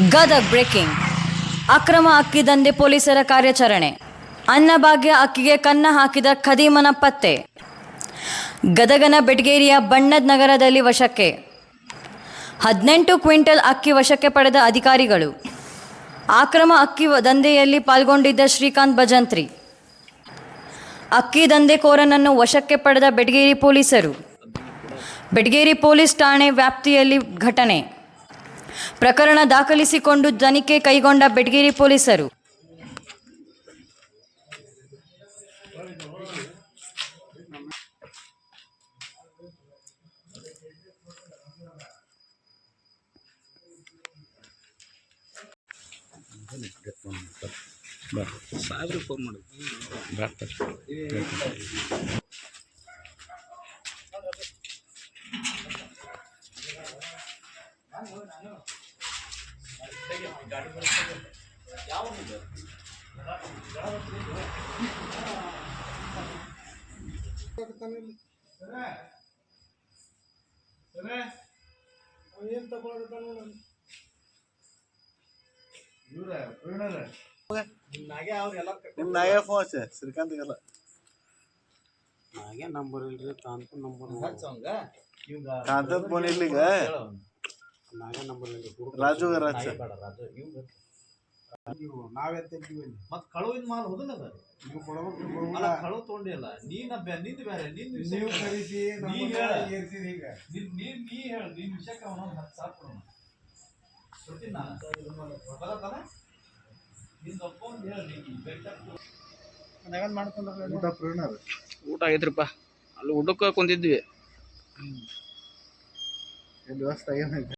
Gadag breaking. ಅಕ್ರಮ ಅಕ್ಕಿ ದಂಧೆ ಪೊಲೀಸರ ಕಾರ್ಯಾಚರಣೆ. ಅನ್ನಭಾಗ್ಯ ಅಕ್ಕಿಗೆ ಕನ್ನ ಹಾಕಿದ ಖದೀಮನ ಪತ್ತೆ. ಗದಗನ ಬೆಟಗೇರಿಯ ಬಣ್ಣದ ನಗರದಲ್ಲಿ ವಶಕ್ಕೆ. ಹದಿನೆಂಟು ಕ್ವಿಂಟಲ್ ಅಕ್ಕಿ ವಶಕ್ಕೆ ಪಡೆದ ಅಧಿಕಾರಿಗಳು. ಆಕ್ರಮ ಅಕ್ಕಿ ದಂಧೆಯಲ್ಲಿ ಪಾಲ್ಗೊಂಡಿದ್ದ ಶ್ರೀಕಾಂತ್ ಭಜಂತ್ರಿ. ಅಕ್ಕಿ ದಂಧೆಕೋರನನ್ನು ವಶಕ್ಕೆ ಪಡೆದ ಬೆಟಗೇರಿ ಪೊಲೀಸರು. ಬೆಟಗೇರಿ ಪೊಲೀಸ್ ಠಾಣೆ ವ್ಯಾಪ್ತಿಯಲ್ಲಿ ಘಟನೆ. ಪ್ರಕರಣ ದಾಖಲಿಸಿಕೊಂಡು ತನಿಖೆ ಕೈಗೊಂಡ ಬೆಟಗೇರಿ ಪೊಲೀಸರು. ಸಾಹೇಬ್ರಿಗೆ ಫೋನ್ ಮಾಡಿ ನಿಮ್ ನಾಗೇ ಫೋನ್ ಹಚ್ಚ ಶ್ರೀಕಾಂತ್ಗೆಲ್ಲ ಹಾಗೆ ನಂಬರ್ ಇಲ್ರಿ ತಾಂತ ನಂಬರ್ ಕಾಂತದ್ ಫೋನ್ ಇರ್ಲಿಗ ಹಚ್ಚ ಮತ್ ಕಳುವಿನ ಮಾಲ್ ಕಳು ತೊಗೊಂಡಿಲ್ಲ ನೀನ ನಿಂದ ನೀವು ಕಳಿಸಿ ನೀ ಹೇಳ. ನೀನ್ ನೀ ನೀ ಹೇಳ ನಿನ್ ವಿಷಯಕ್ಕೆ ಅವನ ಹತ್ತು ಸಾವಿರ ಕೊಡೋಣ ಕೊಡ್ತೀನಿ? ನಾನು ಬರತ್ತಾನ ನಿಂದ ಒಪ್ಕೊಂಡು ಹೇಳ ನೀನು ಬೇಕಾದ್ರೆ ಊಟ ಪ್ರೇರಣ ಊಟ ಆಗೈತ್ರಿಪ್ಪ. ಅಲ್ಲಿ ಊಟಕ್ಕೆ ಕುಂತಿದ್ವಿ. ವ್ಯವಸ್ಥೆ ಏನೈತಿ